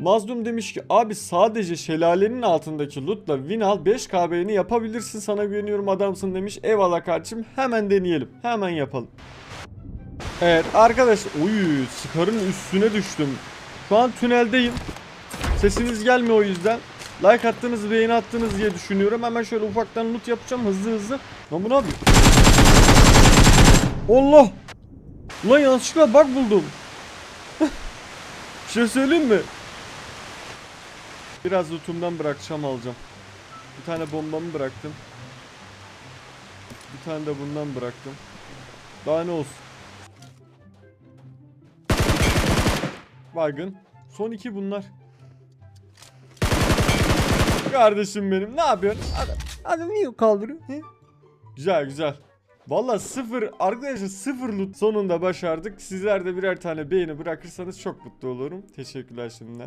Mazlum demiş ki abi sadece şelalenin altındaki lootla win al 5k beğeni yapabilirsin sana güveniyorum adamsın demiş. Eyvallah kardeşim hemen deneyelim. Hemen yapalım. Evet arkadaş uy sıkarın üstüne düştüm. Şu an tüneldeyim. Sesiniz gelmiyor o yüzden. Like attınız beğeni attınız diye düşünüyorum. Hemen şöyle ufaktan loot yapacağım hızlı hızlı. Lan bu ne yapıyor? Allah! Ulan yanlışlıkla bug buldum. Bir şey söyleyeyim mi? Biraz lootumdan bırakacağım alacağım. Bir tane bombamı bıraktım. Bir tane de bundan bıraktım. Daha ne olsun. Baygın. Son iki bunlar. Kardeşim benim ne yapıyorsun? Adam, adam niye kaldırıyor? He? Güzel güzel. Valla sıfır arkadaşlar sıfır loot sonunda başardık. Sizler de birer tane beğeni bırakırsanız çok mutlu olurum. Teşekkürler şimdiden.